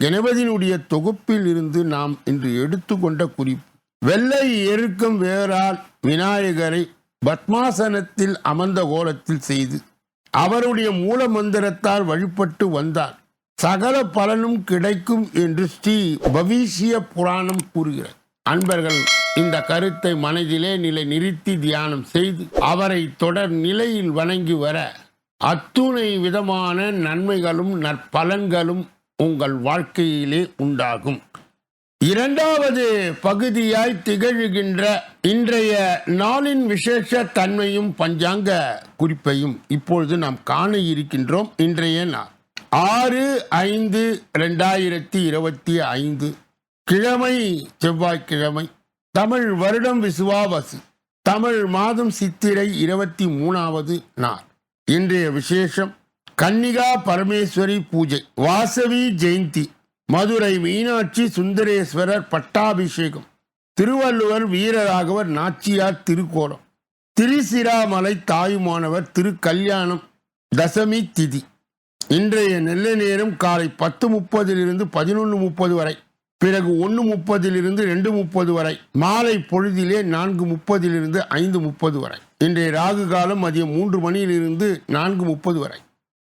கணபதியினுடைய தொகுப்பில் இருந்து நாம் இன்று எடுத்துக்கொண்ட குறிப்பு வெள்ளை எருக்கும் வேறால் விநாயகரை பத்மாசனத்தில் அமர்ந்த கோலத்தில் செய்து அவருடைய மூல மந்திரத்தால் வழிபட்டு வந்தார் சகல பலனும் கிடைக்கும் என்று ஸ்ரீ பவிஷ்ய புராணம் கூறுகிறது. அன்பர்கள் இந்த கருத்தை மனதிலே நிலை நிறுத்தி தியானம் செய்து அவரை தொடர் நிலையில் வணங்கி வர அத்துணை விதமான நன்மைகளும் நற்பலன்களும் உங்கள் வாழ்க்கையிலே உண்டாகும். இரண்டாவது பகுதியாய் திகழ்கின்ற இன்றைய நாளின் விசேஷ தன்மையும் பஞ்சாங்க குறிப்பையும் இப்பொழுது நாம் காண இருக்கின்றோம். இன்றைய நாள் ஆறு ஐந்து ரெண்டாயிரத்தி இருபத்தி ஐந்து. கிழமை செவ்வாய்க்கிழமை தமிழ் வருடம் விசுவாவசு தமிழ் மாதம் சித்திரை இருபத்தி மூணாவது நாள். இன்றைய விசேஷம் கன்னிகா பரமேஸ்வரி பூஜை வாசவி ஜெயந்தி மதுரை மீனாட்சி சுந்தரேஸ்வரர் பட்டாபிஷேகம் திருவள்ளுவர் வீரராகவர் நாச்சியார் திருக்கோலம் திருசிராமலை தாயுமானவர் திருக்கல்யாணம் தசமி திதி. இன்றைய நெல்ல நேரம் காலை பத்து முப்பதிலிருந்து பதினொன்று முப்பது வரை பிறகு ஒன்று முப்பதிலிருந்து ரெண்டு முப்பது வரை மாலை பொழுதிலே நான்கு முப்பதிலிருந்து ஐந்து முப்பது வரை. இன்றைய ராகு காலம் மதியம் மூன்று மணியிலிருந்து நான்கு முப்பது வரை.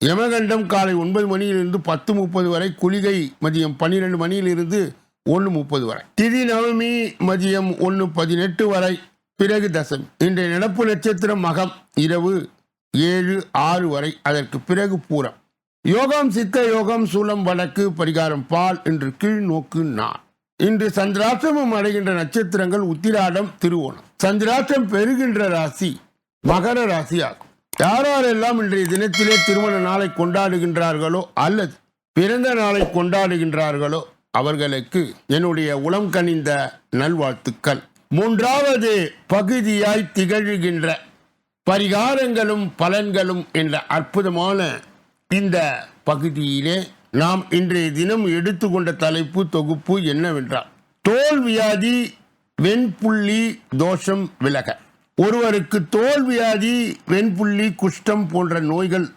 யமகண்டம் காலை ஒன்பது மணியிலிருந்து பத்து முப்பது வரை குளிகை மதியம் பன்னிரெண்டு மணியிலிருந்து ஒன்று முப்பது வரை. திதி நவமி மதியம் ஒன்று பதினெட்டு வரை பிறகு தசமி. இன்றைய நடப்பு நட்சத்திரம் மகம் இரவு ஏழு ஆறு வரை அதற்கு பிறகு பூரம். யோகம் சித்த யோகம் சூலம் வடக்கு பரிகாரம் பால் என்று கீழ் நோக்கு நான் இன்று சந்திராசிரமம் அடைகின்ற நட்சத்திரங்கள் உத்திராடம் திருவோணம். சந்திராசிரம் பெறுகின்ற ராசி மகர ராசி ஆகும் யாரெல்லாம் இன்றைய தினத்திலே திருமண நாளை கொண்டாடுகின்றார்களோ அல்லது பிறந்த நாளை கொண்டாடுகின்றார்களோ அவர்களுக்கு என்னுடைய உளம் கனிந்த நல்வாழ்த்துக்கள். மூன்றாவது பகுதியாய் திகழ்கின்ற பரிகாரங்களும் பலன்களும் என்ற அற்புதமான இந்த பகுதியிலே நாம் இன்றைய தினம் எடுத்துக்கொண்ட தலைப்பு தொகுப்பு என்னவென்றால் தோல் வியாதி வெண்புள்ளி தோஷம் விலக ஒருவருக்கு தோல் வியாதி வெண்புள்ளி குஷ்டம் போன்ற நோய்கள்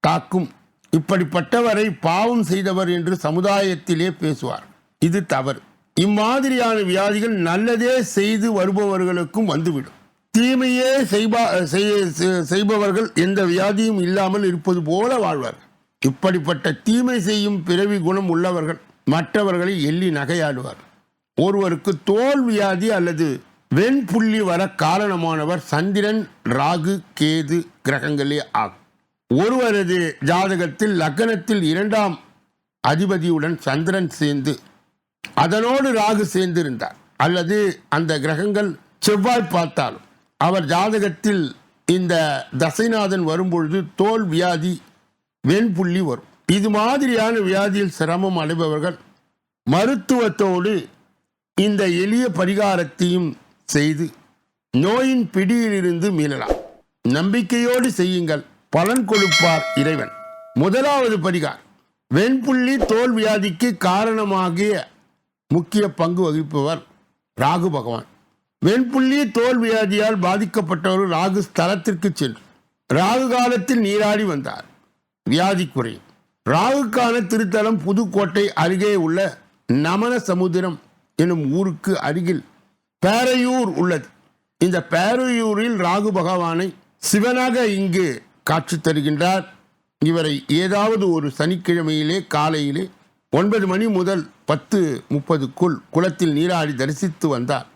தாக்கும். இப்படிப்பட்டவரை பாவம் செய்தவர் என்று சமுதாயத்திலே பேசுவார். இது தவறு. இம்மாதிரியான வியாதிகள் நல்லதே செய்து வருபவர்களுக்கும் வந்துவிடும். தீமையே செய்பா செய்- செய்பவர்கள் எந்த வியாதியும் இல்லாமல் இருப்பது போல வாழ்வார். இப்படிப்பட்ட தீமை செய்யும் பிறவி குணம் உள்ளவர்கள் மற்றவர்களை எள்ளி நகையாடுவார். ஒருவருக்கு தோல் வியாதி அல்லது வெண்புள்ளி வர காரணமானவர் சந்திரன் ராகு கேது கிரகங்களே ஆகும். ஒருவரது ஜாதகத்தில் லக்னத்தில் இரண்டாம் அதிபதியுடன் சந்திரன் சேர்ந்து அதனோடு ராகு சேர்ந்திருந்தார். அல்லது அந்த கிரகங்கள் செவ்வாய் பார்த்தாலும் அவர் ஜாதகத்தில் இந்த தசைநாதன் வரும்பொழுது தோல் வியாதி வெண்புள்ளி வரும். இது மாதிரியான வியாதியில் சிரமம் அடைபவர்கள் மருத்துவத்தோடு இந்த எளிய பரிகாரத்தையும் செய்து நோயின் பிடியிலிருந்து மீளலாம். நம்பிக்கையோடு செய்யுங்கள். பலன் கொடுப்பார் இறைவன். முதலாவது பரிகார் வெண்புள்ளி தோல் வியாதிக்கு காரணமாகிய முக்கிய பங்கு வகிப்பவர் ராகு பகவான். வெண்புள்ளி தோல் வியாதியால் பாதிக்கப்பட்டவர் ராகு ஸ்தலத்திற்கு சென்று ராகு காலத்தில் நீராடி வந்தார். வியாதி குறையும். ராகுக்கான திருத்தலம் புதுக்கோட்டை அருகே உள்ள நமன சமுத்திரம் எனும் ஊருக்கு அருகில் பேரையூர் உள்ளது. இந்த பேரையூரில் ராகு பகவானை சிவனாக இங்கு காட்சி தருகின்றார். இவரை ஏதாவது ஒரு சனிக்கிழமையிலே காலையிலே ஒன்பது மணி முதல் பத்து முப்பதுக்குள் குளத்தில் நீராடி தரிசித்து வந்தார்.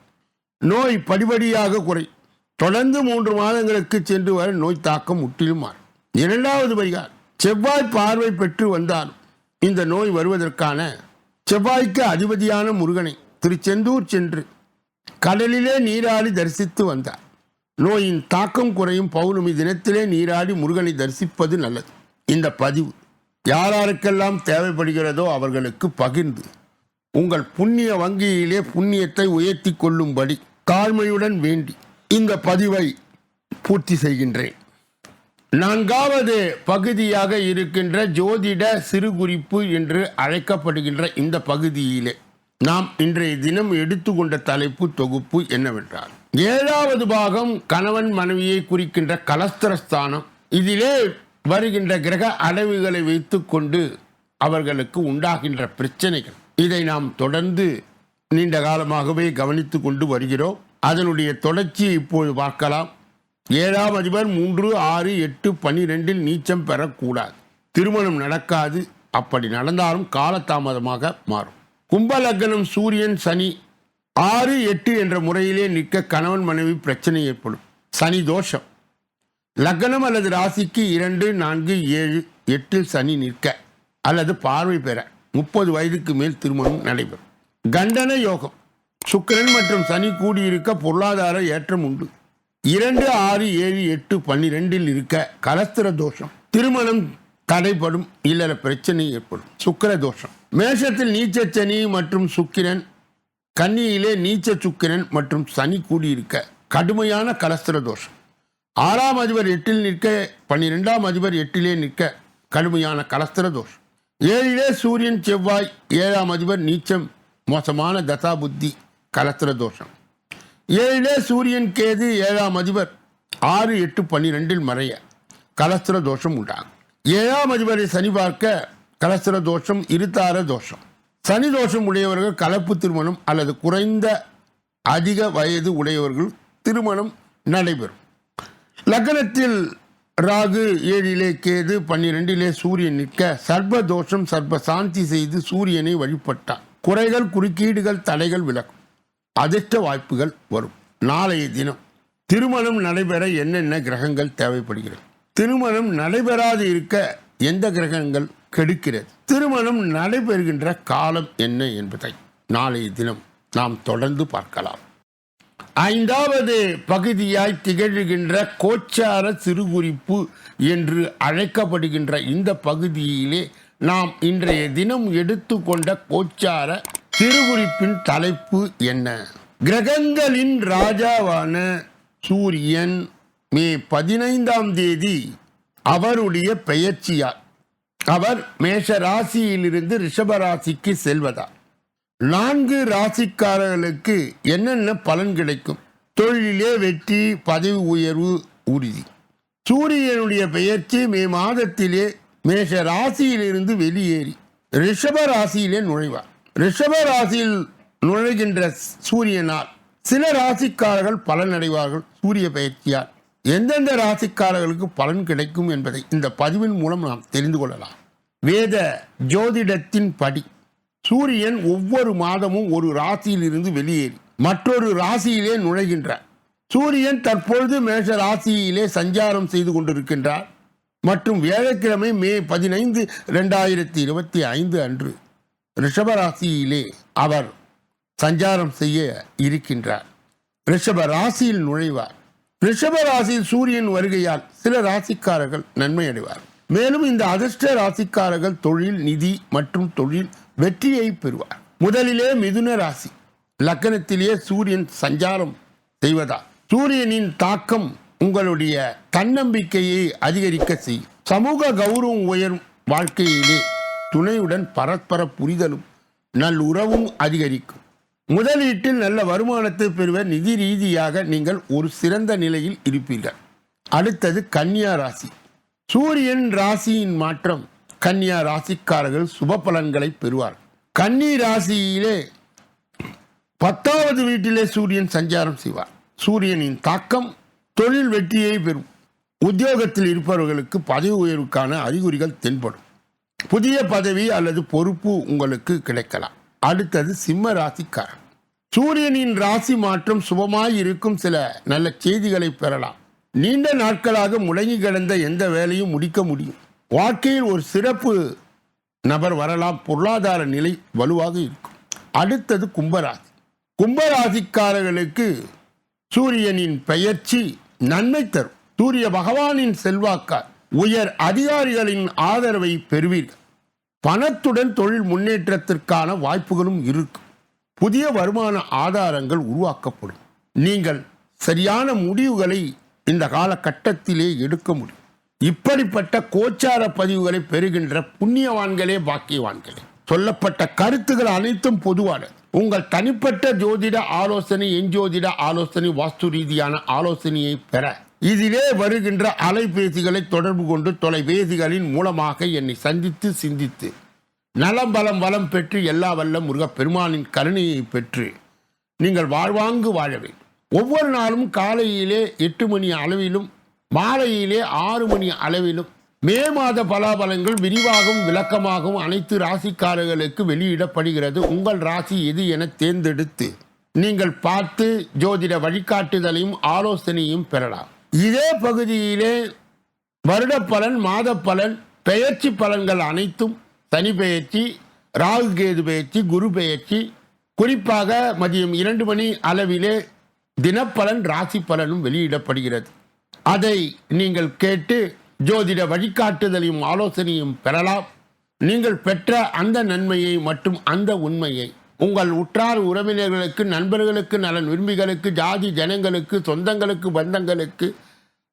நோய் படிபடியாக குறை. தொடர்ந்து மூன்று மாதங்களுக்கு சென்று வர நோய் தாக்கம் முற்றிலுமார் இரண்டாவது வரிகார் செவ்வாய் பார்வை பெற்று வந்தார் இந்த நோய் வருவதற்கான செவ்வாய்க்கு அதிபதியான முருகனை திருச்செந்தூர் சென்று கடலிலே நீராடி தரிசித்து வந்தார். நோயின் தாக்கம் குறையும் பௌர்ணமி தினத்திலே நீராடி முருகனை தரிசிப்பது நல்லது. இந்த பதிவு யாராருக்கெல்லாம் தேவைப்படுகிறதோ அவர்களுக்கு பகிர்ந்து உங்கள் புண்ணிய வங்கியிலே புண்ணியத்தை உயர்த்தி கொள்ளும்படி தாழ்மையுடன் வேண்டி இந்த பதிவை பூர்த்தி செய்கின்றேன். நான்காவது பகுதியாக இருக்கின்ற ஜோதிட சிறுகுறிப்பு என்று அழைக்கப்படுகின்ற இந்த பகுதியிலே நாம் இன்றைய தினம் எடுத்துக்கொண்ட தலைப்பு தொகுப்பு என்னவென்றால் ஏழாவது பாகம் கணவன் மனைவியை குறிக்கின்ற கலஸ்திரஸ்தானம். இதிலே வருகின்ற கிரக அடைவுகளை வைத்துக்கொண்டு அவர்களுக்கு உண்டாகின்ற பிரச்சனைகள். இதை நாம் தொடர்ந்து நீண்ட காலமாகவே கவனித்து கொண்டு வருகிறோம். அதனுடைய தொடர்ச்சியை இப்போது பார்க்கலாம். ஏழாம் அதிபர் மூன்று ஆறு எட்டு பன்னிரெண்டில் நீச்சம் பெறக்கூடாது. திருமணம் நடக்காது. அப்படி நடந்தாலும் காலதாமதமாக மாறும். கும்பலக்னம் சூரியன் சனி ஆறு எட்டு என்ற முறையிலே நிற்க கணவன் மனைவி பிரச்சனை ஏற்படும். சனி தோஷம். லக்னம் அல்லது ராசிக்கு இரண்டு நான்கு ஏழு எட்டில் சனி நிற்க அல்லது பார்வை பெற முப்பது வயதுக்கு மேல் திருமணம் நடைபெறும். கண்டன யோகம். சுக்கிரன் மற்றும் சனி கூடியிருக்க பொருளாதார ஏற்றம் உண்டு. இரண்டு ஆறு ஏழு எட்டு பன்னிரெண்டில் இருக்க கலஸ்திர தோஷம். திருமணம் தடைப்படும் இல்லற பிரச்சனை ஏற்படும். சுக்கிர தோஷம். மேஷத்தில் நீச்ச சனி மற்றும் சுக்கிரன் கன்னியிலே நீச்ச சுக்கிரன் மற்றும் சனி கூடியிருக்க கடுமையான கலஸ்திர தோஷம். ஆறாம் அதிபர் எட்டில் நிற்க பன்னிரெண்டாம் அதிபர் எட்டிலே நிற்க கடுமையான கலஸ்திர தோஷம். ஏழிலே சூரியன் செவ்வாய் ஏழாம் அதிபர் நீச்சம் மோசமான தசா புத்தி கலஸ்திர தோஷம். ஏழிலே சூரியன் கேது ஏழாம் அதிபர் ஆறு எட்டு பன்னிரெண்டில் மறைய கலஸ்திர தோஷம் உண்டாகும். ஏழாம் அதிபரை சனி பார்க்க கலசர தோஷம் இருத்தார தோஷம். சனி தோஷம் உடையவர்கள் கலப்பு திருமணம் அல்லது குறைந்த அதிக வயது உடையவர்கள் திருமணம் நடைபெறும். லக்னத்தில் ராகு ஏழிலே கேது பன்னிரெண்டிலே சூரியன் நிற்க சர்ப தோஷம் சர்ப சாந்தி செய்து சூரியனை வழிபட்டார். குறைகள் குறுக்கீடுகள் தடைகள் விலகும். அதிர்ஷ்ட வாய்ப்புகள் வரும். நாளைய தினம் திருமணம் நடைபெற என்னென்ன கிரகங்கள் தேவைப்படுகிறது? திருமணம் நடைபெறாது இருக்க எந்த கிரகங்கள் கெடுக்கிறது? திருமணம் நடைபெறுகின்ற காலம் என்ன என்பதை நாளைய தினம் நாம் தொடர்ந்து பார்க்கலாம். ஐந்தாவது பகுதியாய் திகழ்கின்ற கோச்சார சிறுகுறிப்பு என்று அழைக்கப்படுகின்ற இந்த பகுதியிலே நாம் இன்றைய தினம் எடுத்துக்கொண்ட கோச்சார சிறுகுறிப்பின் தலைப்பு என்ன? கிரகங்களின் ராஜாவான சூரியன் மே பதினைந்தாம் தேதி அவருடைய பெயர்ச்சியார் அவர் மேஷ ராசியிலிருந்து ரிஷப ராசிக்கு செல்வதா? நான்கு ராசிக்காரர்களுக்கு என்னென்ன பலன் கிடைக்கும்? தொழிலே வெற்றி பதவி உயர்வு உறுதி. சூரியனுடைய பெயர்ச்சி மே மாதத்திலே மேஷ ராசியிலிருந்து வெளியேறி ரிஷப ராசியிலே நுழைவார். ரிஷப ராசியில் நுழைகின்ற சூரியனால் சில ராசிக்காரர்கள் பலன் அடைவார்கள் சூரிய பயிற்சியால் எந்தெந்த ராசிக்காரர்களுக்கு பலன் கிடைக்கும் என்பதை இந்த பதிவின் மூலம் நாம் தெரிந்து கொள்ளலாம். வேத ஜோதிடத்தின் படி சூரியன் ஒவ்வொரு மாதமும் ஒரு ராசியிலிருந்து வெளியேறி மற்றொரு ராசியிலே நுழைகின்றார். சூரியன் தற்பொழுது மேஷ ராசியிலே சஞ்சாரம் செய்து கொண்டிருக்கின்றார். மற்றும் வியாழக்கிழமை மே பதினைந்து ரெண்டாயிரத்தி இருபத்தி ஐந்து அன்று ரிஷப ராசியிலே அவர் சஞ்சாரம் செய்ய இருக்கின்றார். ரிஷப ராசியில் நுழைவார். ரிஷப ராசியில் சூரியன் வருகையால் சில ராசிக்காரர்கள் நன்மை அடைவார் மேலும் இந்த அதிர்ஷ்ட ராசிக்காரர்கள் தொழில் நிதி மற்றும் தொழில் வெற்றியை பெறுவார். முதலிலே மிதுன ராசி. லக்னத்திலே சூரியன் சஞ்சாரம் செய்வதால் சூரியனின் தாக்கம் உங்களுடைய தன்னம்பிக்கையை அதிகரிக்க செய்யும். சமூக கௌரவம் உயரும் வாழ்க்கையிலே துணையுடன் பரஸ்பர புரிதலும் நல்லுறவும் அதிகரிக்கும். முதலீட்டில் நல்ல வருமானத்தை பெறுவ நிதி ரீதியாக நீங்கள் ஒரு சிறந்த நிலையில் இருப்பீர்கள். அடுத்தது கன்னியா ராசி. சூரியன் ராசியின் மாற்றம் கன்னியா ராசிக்காரர்கள் சுப பலன்களை பெறுவார் கன்னி ராசியிலே பத்தாவது வீட்டிலே சூரியன் சஞ்சாரம் செய்வார். சூரியனின் தாக்கம் தொழில் வெற்றியை பெறும். உத்தியோகத்தில் இருப்பவர்களுக்கு பதவி உயர்வுக்கான அறிகுறிகள் தென்படும். புதிய பதவி அல்லது பொறுப்பு உங்களுக்கு கிடைக்கலாம். அடுத்தது சிம்ம ராசிக்காரன். சூரியனின் ராசி மாற்றம் சுபமாய் இருக்கும் சில நல்ல செய்திகளை பெறலாம். நீண்ட நாட்களாக முடங்கி கிடந்த எந்த வேலையும் முடிக்க முடியும். வாழ்க்கையில் ஒரு சிறப்பு நபர் வரலாம். பொருளாதார நிலை வலுவாக இருக்கும். அடுத்தது கும்பராசி. கும்பராசிக்காரர்களுக்கு சூரியனின் பெயர்ச்சி நன்மை தரும். சூரிய பகவானின் செல்வாக்கால் உயர் அதிகாரிகளின் ஆதரவை பெறுவீர்கள். பணத்துடன் தொழில் முன்னேற்றத்திற்கான வாய்ப்புகளும் இருக்கும் புதிய வருமான ஆதாரங்கள் உருவாக்கப்படும். நீங்கள் சரியான முடிவுகளை இந்த காலகட்டத்திலே எடுக்க முடியும். இப்படிப்பட்ட கோச்சார பதிவுகளை பெறுகின்ற புண்ணியவான்களே பாக்கியவான்களே. சொல்லப்பட்ட கருத்துகள் அனைத்தும் பொதுவான உங்கள் தனிப்பட்ட ஜோதிட ஆலோசனை எஞ்சோதிட ஆலோசனை வாஸ்து ரீதியான ஆலோசனையை பெற இதிலே வருகின்ற அலைபேசிகளை தொடர்பு கொண்டு தொலைபேசிகளின் மூலமாக என்னை சந்தித்து சிந்தித்து நலம் பலம் வளம் பெற்று எல்லா வல்ல முருகப் பெருமானின் கருணையை பெற்று நீங்கள் வாழ்வாங்கு வாழ வேண்டும். ஒவ்வொரு நாளும் காலையிலே எட்டு மணி அளவிலும் மாலையிலே ஆறு மணி அளவிலும் மே மாத பலாபலங்கள் விரிவாகவும் விளக்கமாகவும் அனைத்து ராசிக்காரர்களுக்கு வெளியிடப்படுகிறது. உங்கள் ராசி எது என தேர்ந்தெடுத்து நீங்கள் பார்த்து ஜோதிட வழிகாட்டுதலையும் ஆலோசனையும் பெறலாம். இதே பகுதியிலே வருடப்பலன் மாதப்பலன் பெயர்ச்சி பலன்கள் அனைத்தும் சனி பெயர்ச்சி ராகு கேது பெயர்ச்சி குரு பெயர்ச்சி. குறிப்பாக மதியம் இரண்டு மணி அளவிலே தினப்பலன் ராசி பலனும் வெளியிடப்படுகிறது. அதை நீங்கள் கேட்டு ஜோதிட வழிகாட்டுதலையும் ஆலோசனையும் பெறலாம். நீங்கள் பெற்ற அந்த நன்மையை மற்றும் அந்த உண்மையை. உங்கள் உற்றார் உறவினர்களுக்கு நண்பர்களுக்கு நலன் விரும்பிகளுக்கு ஜாதி ஜனங்களுக்கு சொந்தங்களுக்கு பந்தங்களுக்கு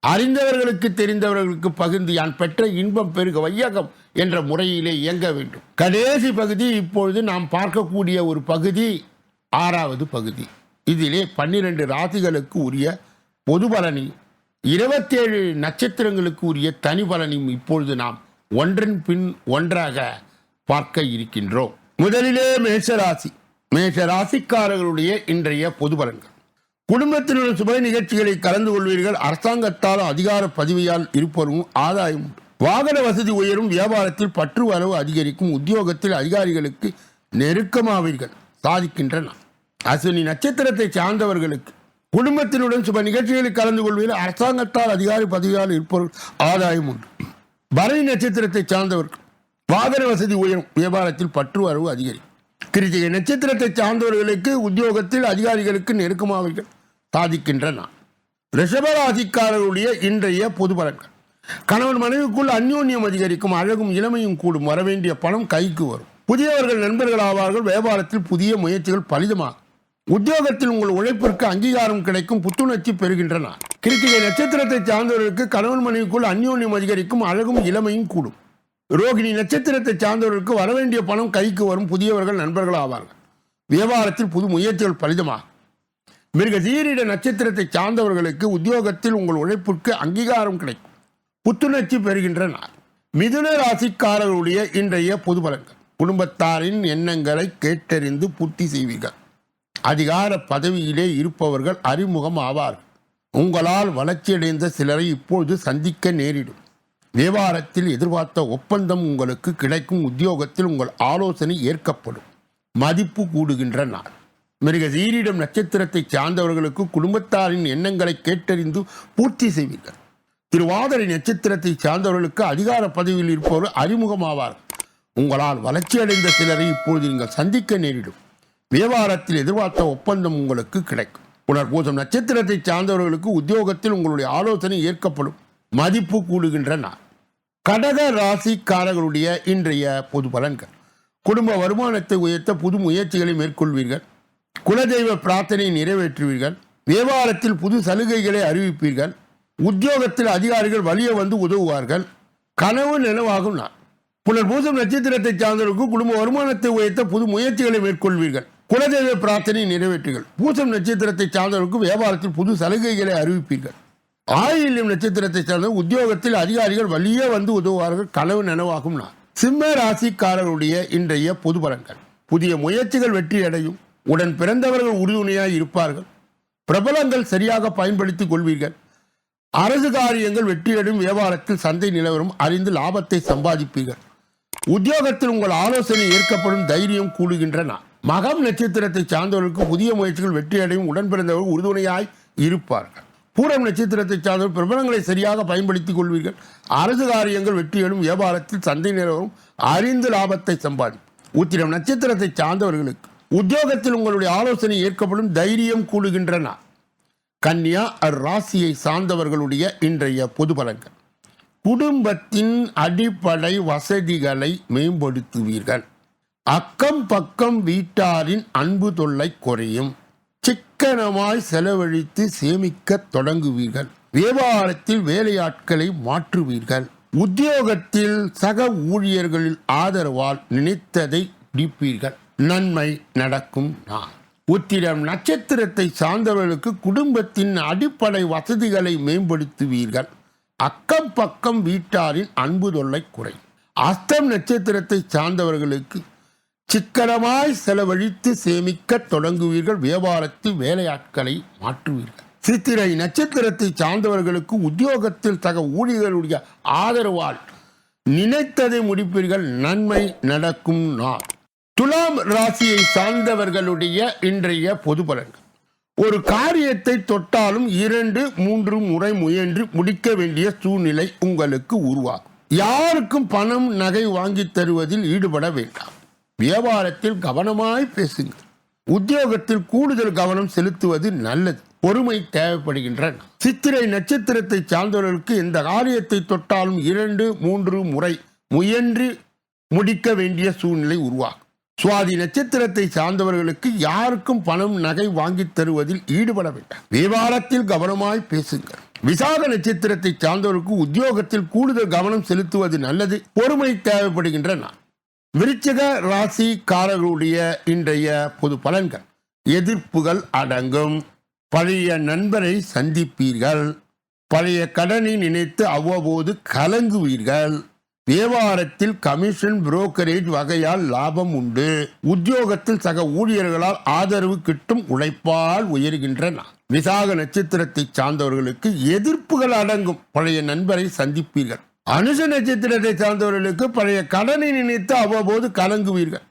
அறிந்தவர்களுக்கு தெரிந்தவர்களுக்கு பகிர்ந்து யான் பெற்ற இன்பம் பெருக வையகம் என்ற முறையிலே இயங்க வேண்டும். கடைசி பகுதி இப்பொழுது நாம் பார்க்கக்கூடிய ஒரு பகுதி ஆறாவது பகுதி. இதிலே பன்னிரண்டு ராசிகளுக்கு உரிய பொது பலனி இருபத்தேழு நட்சத்திரங்களுக்கு உரிய தனி பலனையும் இப்பொழுது நாம் ஒன்றன் பின் ஒன்றாக பார்க்க இருக்கின்றோம். முதலிலே மேஷராசி. மேஷராசிக்காரர்களுடைய இன்றைய பொது பலன்கள். குடும்பத்தினுடைய சுப நிகழ்ச்சிகளை கலந்து கொள்வீர்கள். அரசாங்கத்தால் அதிகார பதவியால் இருப்பவரும் ஆதாயம் உண்டு. வாகன வசதி உயரும் வியாபாரத்தில் பற்று வரவு அதிகரிக்கும். உத்தியோகத்தில் அதிகாரிகளுக்கு நெருக்கமாவீர்கள். சாதிக்கின்றன. அஸ்வினி நட்சத்திரத்தை சார்ந்தவர்களுக்கு குடும்பத்தினுடன் சுப நிகழ்ச்சிகளில் கலந்து கொள்வதில் அரசாங்கத்தால் அதிகாரி பதவியால் இருப்பவர்கள் ஆதாயம் உண்டு. பரணி நட்சத்திரத்தை சார்ந்தவர்கள் வாகன வசதி உயரும். வியாபாரத்தில் பற்று வரவு அதிகரிக்கும் கிருத்திகை நட்சத்திரத்தை சார்ந்தவர்களுக்கு உத்தியோகத்தில் அதிகாரிகளுக்கு நெருக்கமாவீர்கள் சாதிக்கின்றன. ரிஷபராசிக்காரருடைய இன்றைய பொது பலன்கள். கணவன் மனைவிக்குள் அந்யோன்யம் அதிகரிக்கும் அழகும் இளமையும் கூடும் வரவேண்டிய பணம் கைக்கு வரும். புதியவர்கள் நண்பர்கள் ஆவார்கள் வியாபாரத்தில் புதிய முயற்சிகள் பலிதமாகும். உத்தியோகத்தில் உங்கள் உழைப்பிற்கு அங்கீகாரம் கிடைக்கும் புத்துணர்ச்சி பெறுகின்றன. கிருத்திகை நட்சத்திரத்தை சார்ந்தவர்களுக்கு கணவன் மனைவிக்குள் அந்யோன்யம் அதிகரிக்கும் அழகும் இளமையும் கூடும். ரோகிணி நட்சத்திரத்தை சார்ந்தவர்களுக்கு வரவேண்டிய பணம் கைக்கு வரும் புதியவர்கள் நண்பர்கள் ஆவார்கள். வியாபாரத்தில் புது முயற்சிகள் பலிதமாகும். மிருக சீரிட நட்சத்திரத்தை சார்ந்தவர்களுக்கு உத்தியோகத்தில் உங்கள் உழைப்பிற்கு அங்கீகாரம் கிடைக்கும். புத்துணர்ச்சி பெறுகின்ற நாள். மிதுன ராசிக்காரர்களுடைய இன்றைய பொது பலன்கள். குடும்பத்தாரின் எண்ணங்களை கேட்டறிந்து பூர்த்தி செய்வீர்கள். அதிகார பதவியிலே இருப்பவர்கள் அறிமுகம் ஆவார்கள் உங்களால் வளர்ச்சியடைந்த சிலரை இப்பொழுது சந்திக்க நேரிடும். வியாபாரத்தில் எதிர்பார்த்த ஒப்பந்தம் உங்களுக்கு கிடைக்கும் உத்தியோகத்தில் உங்கள் ஆலோசனை ஏற்கப்படும். மதிப்பு கூடுகின்ற நாள். மிருக சீரிடம் நட்சத்திரத்தை சார்ந்தவர்களுக்கு குடும்பத்தாரின் எண்ணங்களை கேட்டறிந்து பூர்த்தி செய்வீர்கள். திருவாதிரை நட்சத்திரத்தை சார்ந்தவர்களுக்கு அதிகார பதவியில் இருப்பவர் அறிமுகமாவார். உங்களால் வளர்ச்சியடைந்த சிலரை இப்பொழுது நீங்கள் சந்திக்க நேரிடும். வியாபாரத்தில் எதிர்பார்த்த ஒப்பந்தம் உங்களுக்கு கிடைக்கும். புனர்பூசம் நட்சத்திரத்தை சார்ந்தவர்களுக்கு உத்தியோகத்தில் உங்களுடைய ஆலோசனை ஏற்கப்படும். மதிப்பு கூடுகின்ற நாள். கடக ராசிக்காரர்களுடைய இன்றைய பொது பலன்கள். குடும்ப வருமானத்தை உயர்த்த புது முயற்சிகளை மேற்கொள்வீர்கள். குலதெய்வ பிரார்த்தனை நிறைவேற்றுவீர்கள். வியாபாரத்தில் புது சலுகைகளை அறிவிப்பீர்கள். உத்தியோகத்தில் அதிகாரிகள் வலிய வந்து உதவுவார்கள். கனவு நிலவாகும் நான் புனர் பூசம் நட்சத்திரத்தை சார்ந்தவர்களுக்கு குடும்ப வருமானத்தை உயர்த்த புது முயற்சிகளை மேற்கொள்வீர்கள். குலதெய்வ பிரார்த்தனை நிறைவேற்றுங்கள். பூசம் நட்சத்திரத்தை சார்ந்தவர்களுக்கு வியாபாரத்தில் புது சலுகைகளை அறிவிப்பீர்கள். ஆயில்யம் நட்சத்திரத்தை சார்ந்த உத்தியோகத்தில் அதிகாரிகள் வழியே வந்து உதவுவார்கள். கனவு நனவாகும் நான் சிம்ம ராசிக்காரர்களுடைய இன்றைய பொது பலன்கள். புதிய முயற்சிகள் வெற்றி அடையும். உடன் பிறந்தவர்கள் உறுதுணையாக இருப்பார்கள். பிரபலங்கள் சரியாக பயன்படுத்திக் கொள்வீர்கள். அரசு காரியங்கள் வெற்றியடையும். வியாபாரத்தில் சந்தை நிலவரம். அறிந்து லாபத்தை சம்பாதிப்பீர்கள். உத்தியோகத்தில் உங்கள் ஆலோசனை ஏற்கப்படும் தைரியம் கூடுகின்றன மகம் நட்சத்திரத்தை சார்ந்தவர்களுக்கு புதிய முயற்சிகள் வெற்றியடையும். உடன் பிறந்தவர்கள் உறுதுணையாய் இருப்பார்கள். பூரம் நட்சத்திரத்தை சார்ந்த பிரபலங்களை சரியாக பயன்படுத்திக் கொள்வீர்கள். அரசு காரியங்கள் வெற்றிகளும் வியாபாரத்தில் சந்தை நிலவரும் அறிந்து லாபத்தை சம்பாதி உத்திரம் நட்சத்திரத்தை சார்ந்தவர்களுக்கு உத்தியோகத்தில் உங்களுடைய ஆலோசனை ஏற்கப்படும் தைரியம் கூடுகின்றன. கன்னியா ராசியை சார்ந்தவர்களுடைய இன்றைய பொது பலன்கள். குடும்பத்தின் அடிப்படை வசதிகளை மேம்படுத்துவீர்கள். அக்கம் பக்கம் வீட்டாரின் அன்பு தொல்லை குறையும். சிக்கனமாய் செலவழித்து சேமிக்கத் தொடங்குவீர்கள். வியாபாரத்தில் வேலையாட்களை மாற்றுவீர்கள். உத்தியோகத்தில் சக ஊழியர்களின் ஆதரவால் நினைத்ததை முடிப்பீர்கள். நன்மை நடக்கும் நான் உத்திரம் நட்சத்திரத்தை சார்ந்தவர்களுக்கு குடும்பத்தின் அடிப்படை வசதிகளை மேம்படுத்துவீர்கள். அக்கம் பக்கம் வீட்டாரின் அன்பு தொல்லை குறை அஸ்தம் நட்சத்திரத்தை சார்ந்தவர்களுக்கு சிக்கனமாய் செலவழித்து சேமிக்க தொடங்குவீர்கள். வியாபாரத்தில் வேலையாட்களை மாற்றுவீர்கள். சித்திரை நட்சத்திரத்தை சார்ந்தவர்களுக்கு உத்தியோகத்தில் சக ஊழியர்களுடைய ஆதரவால் நினைத்ததை முடிப்பீர்கள். நன்மை நடக்கும் நாள். துலாம் ராசியை சார்ந்தவர்களுடைய இன்றைய பொது பலன்கள். ஒரு காரியத்தை தொட்டாலும் இரண்டு மூன்று முறை முயன்று முடிக்க வேண்டிய சூழ்நிலை உங்களுக்கு உருவாகும். யாருக்கும் பணம் நகை வாங்கி தருவதில் ஈடுபட வேண்டாம். வியாபாரத்தில் கவனமாய் பேசுங்கள். உத்தியோகத்தில் கூடுதல் கவனம் செலுத்துவது நல்லது. பொறுமை தேவைப்படுகின்றன. சித்திரை நட்சத்திரத்தை சார்ந்தவர்களுக்கு இந்த காரியத்தை தொட்டாலும் இரண்டு மூன்று முறை முயன்று முடிக்க வேண்டிய சூழ்நிலை உருவாகும். சுவாதி நட்சத்திரத்தை சார்ந்தவர்களுக்கு யாருக்கும் பணம் நகை வாங்கித் தருவதில் ஈடுபட வேண்டாம். வியாபாரத்தில் கவனமாய் பேசுங்கள். விசாக நட்சத்திரத்தை சார்ந்தவர்களுக்கு உத்தியோகத்தில் கூடுதல் கவனம் செலுத்துவது நல்லது. பொறுமை தேவைப்படுகின்ற நான் விருச்சிக ராசிக்காரர்களுடைய இன்றைய பொது பலன்கள். எதிர்ப்புகள் அடங்கும். பழைய நண்பரை சந்திப்பீர்கள். பழைய கடனை நினைத்து அவ்வப்போது கலங்குவீர்கள். வியாபாரத்தில் கமிஷன் புரோக்கரேஜ் வகையால் லாபம் உண்டு. உத்தியோகத்தில் சக ஊழியர்களால் ஆதரவு கிட்டும் உழைப்பால் உயர்கின்றன. விசாக நட்சத்திரத்தை சார்ந்தவர்களுக்கு எதிர்ப்புகள் அடங்கும். பழைய நண்பரை சந்திப்பீர்கள். அனுச நட்சத்திரத்தை சார்ந்தவர்களுக்கு பழைய கடனை நினைத்து அவ்வப்போது கலங்குவீர்கள்.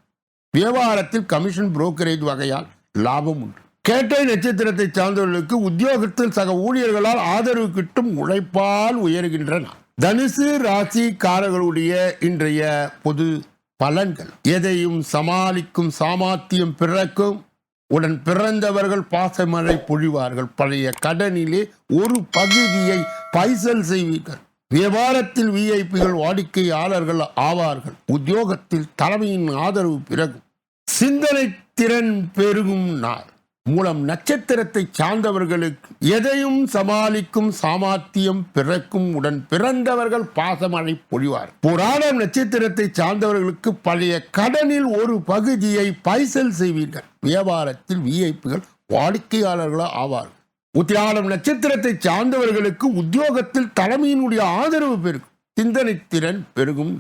வியாபாரத்தில் கமிஷன் புரோக்கரேஜ் வகையால் லாபம் உண்டு. கேட்டை நட்சத்திரத்தை சார்ந்தவர்களுக்கு உத்தியோகத்தில் சக ஊழியர்களால் ஆதரவு கிட்டும் உழைப்பால் உயர்கின்றன. தனுசு ராசிக்காரர்களுடைய இன்றைய பொது பலன்கள். எதையும் சமாளிக்கும் சாமர்த்தியம் பிறக்கும். உடன் பிறந்தவர்கள் பாசமழை பொழிவார்கள். பழைய கடனிலே ஒரு பகுதியை பைசல் செய்வீர்கள். வியாபாரத்தில் விஐபிகள் வாடிக்கையாளர்கள் ஆவார்கள். உத்தியோகத்தில் தலைமையின் ஆதரவு பிறகும் சிந்தனை திறன் பெருகும் நார் மூலம் நட்சத்திரத்தை சார்ந்தவர்களுக்கு எதையும் சமாளிக்கும் சாமர்த்தியம் பிறக்கும் உடன் பிறந்தவர்கள் பாசமழை பொழிவார். புராணம் நட்சத்திரத்தை சார்ந்தவர்களுக்கு பழைய கடனில் ஒரு பகுதியை பைசல் செய்வீர்கள். வியாபாரத்தில் விஐபிகள் வாடிக்கையாளர்களோ ஆவார்கள் உத்தியானம் நட்சத்திரத்தை சார்ந்தவர்களுக்கு உத்தியோகத்தில் தலைமையினுடைய ஆதரவு பெருகும். சிந்தனை திறன் பெருகும்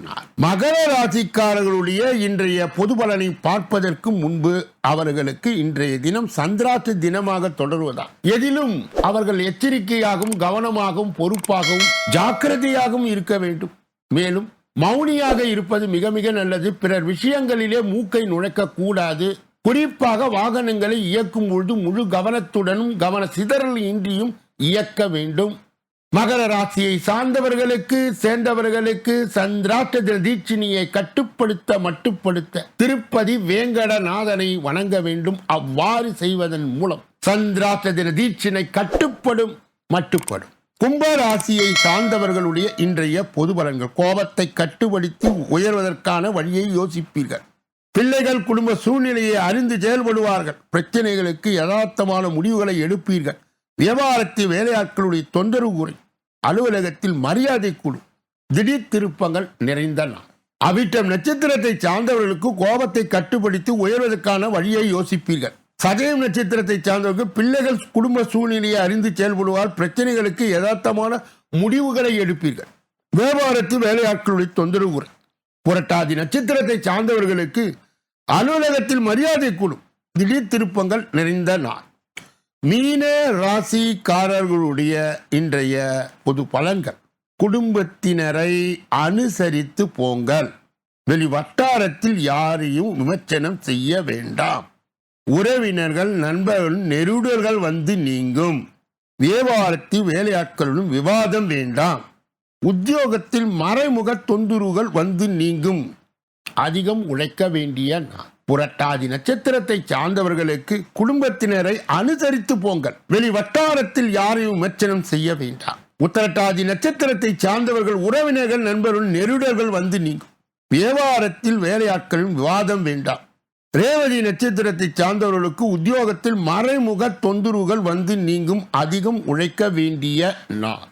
மகர ராசிக்காரர்களுடைய இன்றைய பொது பலனை பார்ப்பதற்கு முன்பு அவர்களுக்கு இன்றைய தினம் சந்திராத்து தினமாக தொடர்வதா எதிலும் அவர்கள் எச்சரிக்கையாகவும் கவனமாகவும் பொறுப்பாகவும் ஜாக்கிரதையாகவும் இருக்க வேண்டும். மேலும் மௌனியாக இருப்பது மிக மிக நல்லது. பிறர் விஷயங்களிலே மூக்கை நுழைக்க கூடாது. குறிப்பாக வாகனங்களை இயக்கும் பொழுது முழு கவனத்துடனும் கவன சிதறல் இன்றியும் இயக்க வேண்டும். மகர ராசியை சார்ந்தவர்களுக்கு சேர்ந்தவர்களுக்கு சந்திராட்ட தீட்சிணியை கட்டுப்படுத்த மட்டுப்படுத்த திருப்பதி வேங்கடநாதனை வணங்க வேண்டும். அவ்வாறு செய்வதன் மூலம் சந்திராட்ச தின தீட்சினை கட்டுப்படும் மட்டுப்படும். கும்பராசியை சார்ந்தவர்களுடைய இன்றைய பொது பலன்கள். கோபத்தை கட்டுப்படுத்தி உயர்வதற்கான வழியை யோசிப்பீர்கள். பிள்ளைகள் குடும்ப சூழ்நிலையை அறிந்து செயல்படுவார்கள். பிரச்சனைகளுக்கு யதார்த்தமான முடிவுகளை எடுப்பீர்கள். வியாபாரத்தில் வேலையாட்களுடைய தொந்தரவு குறை. அலுவலகத்தில் மரியாதை குழு திடீர் திருப்பங்கள் நிறைந்த நாள். அவிட்டம் நட்சத்திரத்தை சார்ந்தவர்களுக்கு கோபத்தை கட்டுப்படுத்தி உயர்வதற்கான வழியை யோசிப்பீர்கள். சதயம் நட்சத்திரத்தை சார்ந்தவர்கள் பிள்ளைகள் குடும்ப சூழ்நிலையை அறிந்து செயல்படுவார். பிரச்சனைகளுக்கு யதார்த்தமான முடிவுகளை எடுப்பீர்கள். வியாபாரத்தில் வேலையாட்களுடைய தொந்தரவு குறை. புரட்டாதி நட்சத்திரத்தை சார்ந்தவர்களுக்கு அலுவலகத்தில் மரியாதை கூடும். திடீர் திருப்பங்கள் நிறைந்த நாள். மீன ராசிக்காரர்களுடைய இன்றைய பொது பலன்கள். குடும்பத்தினரை அனுசரித்து போங்கள். வெளி வட்டாரத்தில் யாரையும் விமர்சனம் செய்ய வேண்டாம். உறவினர்கள் நண்பர்கள் நெருடர்கள் வந்து நீங்கும். வியாபாரத்தில் வேலையாட்களுடன் விவாதம் வேண்டாம். உத்தியோகத்தில் மறைமுக தொந்தரவுகள் வந்து நீங்கும். அதிகம் உழைக்க வேண்டிய புரட்டாதி நட்சத்திரத்தை சார்ந்தவர்களுக்கு குடும்பத்தினரை அனுசரித்து போங்கள். வெளி வட்டாரத்தில் யாரையும் விமர்சனம் செய்ய வேண்டாம். உத்தரட்டாதி நட்சத்திரத்தை சார்ந்தவர்கள் உறவினர்கள் நண்பர்கள் நெருடர்கள் வந்து நீங்கும். வியாபாரத்தில் வேலையாட்களும் விவாதம் வேண்டாம். ரேவதி நட்சத்திரத்தை சார்ந்தவர்களுக்கு உத்தியோகத்தில் மறைமுக தொந்தரவுகள் வந்து நீங்கும். அதிகம் உழைக்க வேண்டிய நாள்.